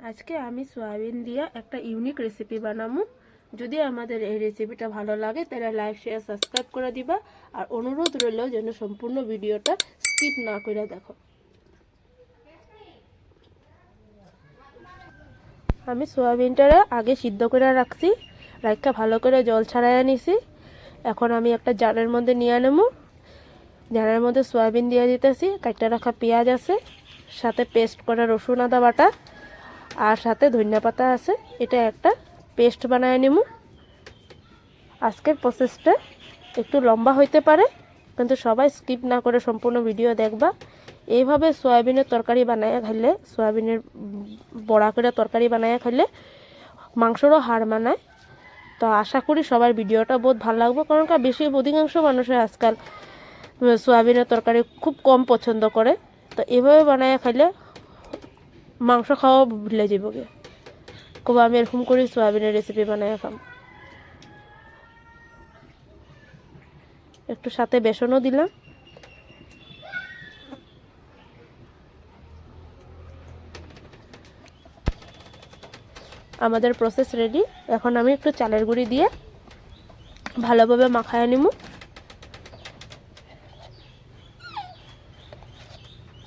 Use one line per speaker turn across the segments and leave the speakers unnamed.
আজকে আমি সয়াবিন দিয়ে একটা ইউনিক রেসিপি বানাবো। যদি আমাদের এই রেসিপিটা ভালো লাগে, তাহলে লাইক শেয়ার সাবস্ক্রাইব করে দিবা। আর অনুরোধ রইল যেন সম্পূর্ণ ভিডিওটা স্কিপ না করে দেখো। আমি সয়াবিনটারে আগে সিদ্ধ করে রাখছি রাখা ভালো করে জল ছাড়াইয়া নিছি। এখন আমি একটা জারের মধ্যে নিয়ে নেব। জারের মধ্যে সয়াবিন দিয়ে দিতেছি কাটটা রাখা পেঁয়াজ আছে, সাথে পেস্ট করা রসুন, আদা বাটা। আর সাথে ধনিয়া পাতা আছে। এটা একটা পেস্ট বানায় নিমু। আজকের প্রসেসটা একটু লম্বা হইতে পারে, কিন্তু সবাই স্কিপ না করে সম্পূর্ণ ভিডিও দেখবা। এইভাবে সয়াবিনের তরকারি বানায় খাইলে, সয়াবিনের বড়া করে তরকারি বানায় খাইলে মাংসরও হার মানায়। তো আশা করি সবার ভিডিওটা বহুত ভালো লাগবে, কারণ কি বেশি অধিকাংশ মানুষের আজকাল সয়াবিনের তরকারি খুব কম পছন্দ করে। তো এভাবে বানায় খাইলে মাংস খাওয়া ভুলে যাব গে কব আমি এরকম করি সয়াবিনের রেসিপি বানায় খাম। একটু সাথে বেসনও দিলাম। আমাদের প্রসেস রেডি এখন আমি একটু চালের গুঁড়ি দিয়ে ভালোভাবে মাখায় নিব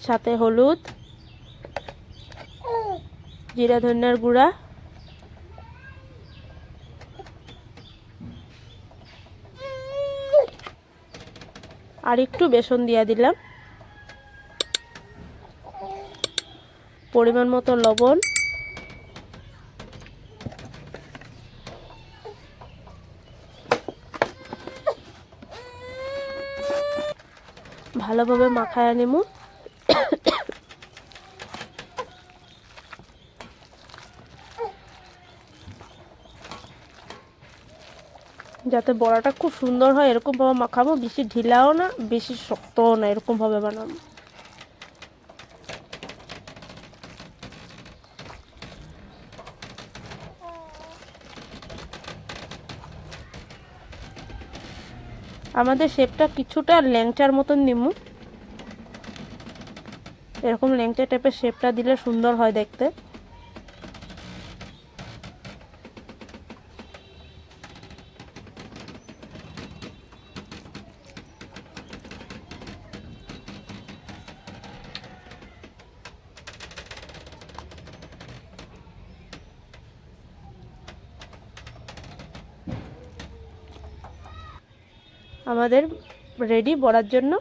সাথে হলুদ জিরা ধনিয়ার গুঁড়া। আর একটু বেসন দিয়ে দিলাম। পরিমাণ মতো লবণ। ভালোভাবে মাখায় নেব। যাতে বড়াটা খুব সুন্দর হয় এরকমভাবে মাখাবো, বেশি ঢিলাও না, বেশি শক্তও না এরকমভাবে বানাবো। আমাদের শেপটা কিছুটা ল্যাংচার মতন নিমু। এরকম ল্যাংচা টাইপের শেপটা দিলে সুন্দর হয় দেখতে। আমাদের রেডি বড়ার জন্য।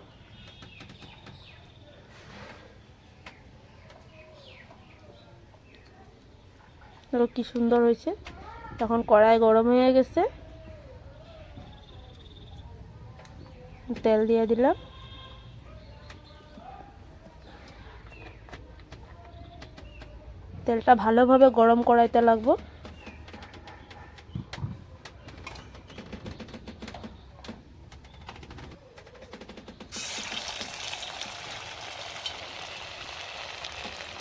দেখো কি সুন্দর হয়েছে। তখন কড়াই গরম হয়ে গেছে। তেল দিয়ে দিলাম। তেলটা ভালোভাবে গরম কড়াইতে লাগবো।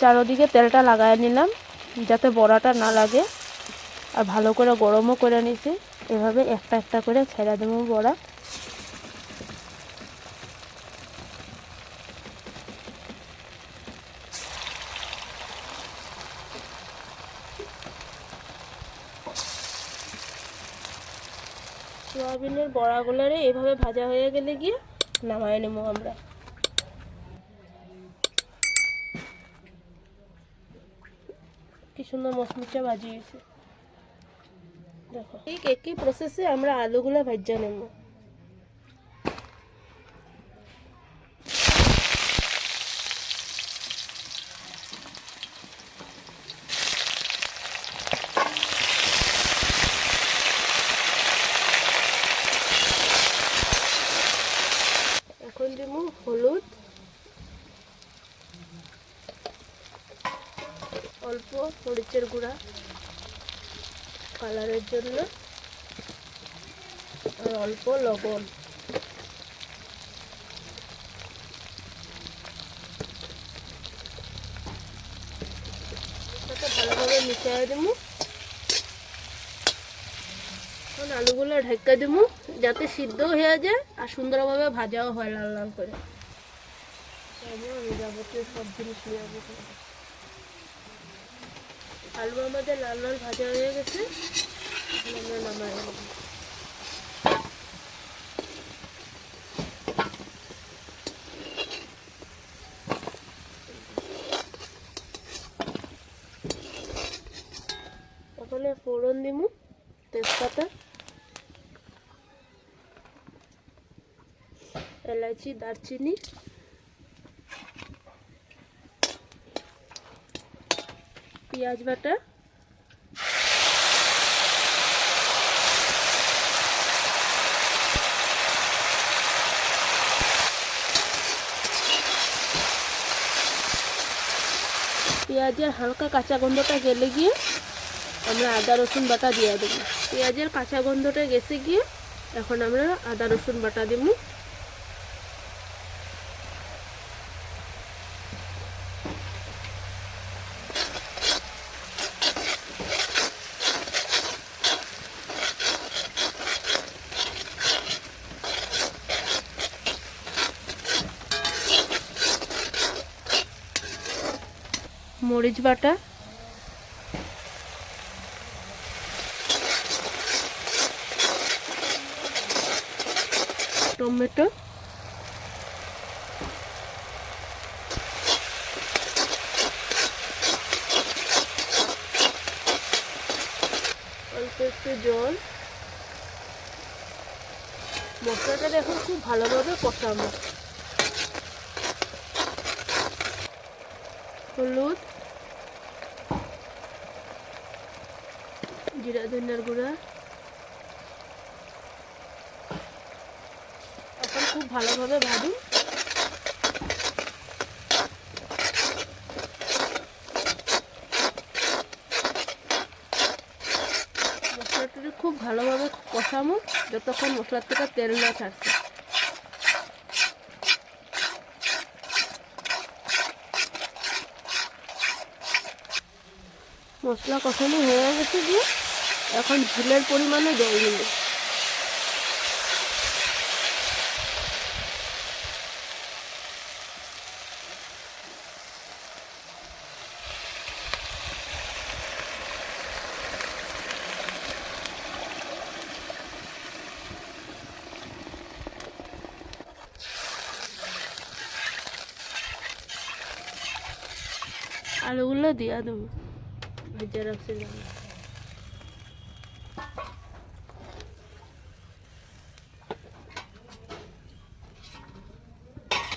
চারোদিকে তেলটা লাগাই নিলাম, যাতে বড়াটা না লাগে। আর ভালো করে গরমও করে নিছি। এভাবে একটা একটা করে ছেড়ে দেবো বড়া। সোয়াবিনের বড়াগুলোরে এভাবে ভাজা হয়ে গেলে গিয়ে নামায় নেব আমরা। কি সুন্দর মশমিটা বাজিয়েছে। দেখো। ঠিক একই প্রসেসে আমরা আলুগুলো ভাজা নেব এখন দিব হলুদ অল্প মরিচের গুঁড়া কালারের জন্য। আর অল্প লবণ। মিশিয়ে দেবো। এখন আলুগুলো ঢেকে দেবো যাতে সিদ্ধ হয়ে যায় আর সুন্দরভাবে ভাজাও হয় লাল লাল করে। আমি যাবতীয় সব জিনিস নিয়ে আলু আমাদের লাল লাল ভাজা হয়ে গেছে। ওখানে ফোড়ন দিমু তেজপাতা এলাচি দারচিনি পেঁয়াজ বাটা। পেঁয়াজের হালকা কাঁচা গন্ধটা গেলে গিয়ে আমরা আদা, রসুন বাটা দিয়ে দেবো। পেঁয়াজের কাঁচা গন্ধটা গেছে গিয়ে এখন আমরা আদা, রসুন বাটা দেবো। মরিচ বাটা। টমেটো। অল্প একটু জল। মশলাটা এখন খুব ভালোভাবে কষাবো হলুদ। জিরা ধনিয়ার গুঁড়া এখন খুব ভালোভাবে ভাজুন মশলাটা খুব ভালোভাবে কষামো যতক্ষণ মশলার থেকে তেল না ছাড়ছে মশলা কষানো হয়ে গেছে দিয়ে এখন ঝুলের পরিমাণে জল দেবো আলুগুলো দিয়া দেবো। ভেজে রাখছিলাম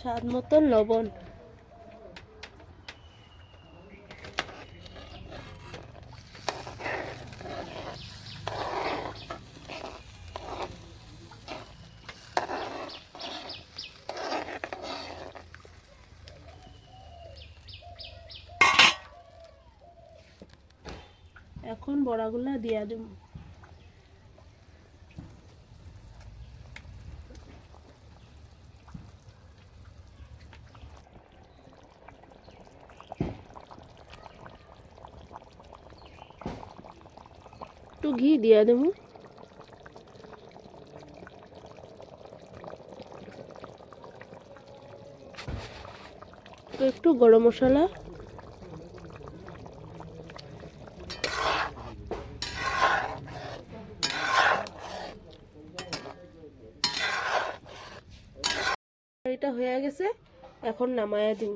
স্বাদ মতো লবণ। এখন বড়াগুলা দিয়া দেবো। ঘি দিয়া দেবো। একটু গরম মশলা। এটা হয়ে গেছে, এখন নামায়া দিব।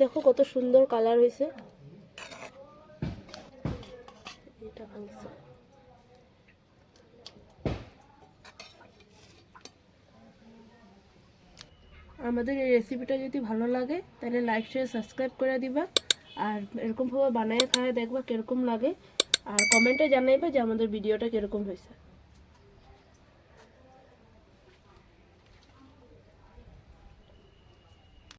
দেখো কত সুন্দর কালার হয়েছে। এটা আমাদের এই রেসিপিটা যদি ভালো লাগে, তাহলে লাইক শেয়ার সাবস্ক্রাইব করে দিবা। আর এরকমভাবে বানায় খায় দেখবা কীরকম লাগে। আর কমেন্টে জানাইবা যে আমাদের ভিডিওটা কীরকম হয়েছে।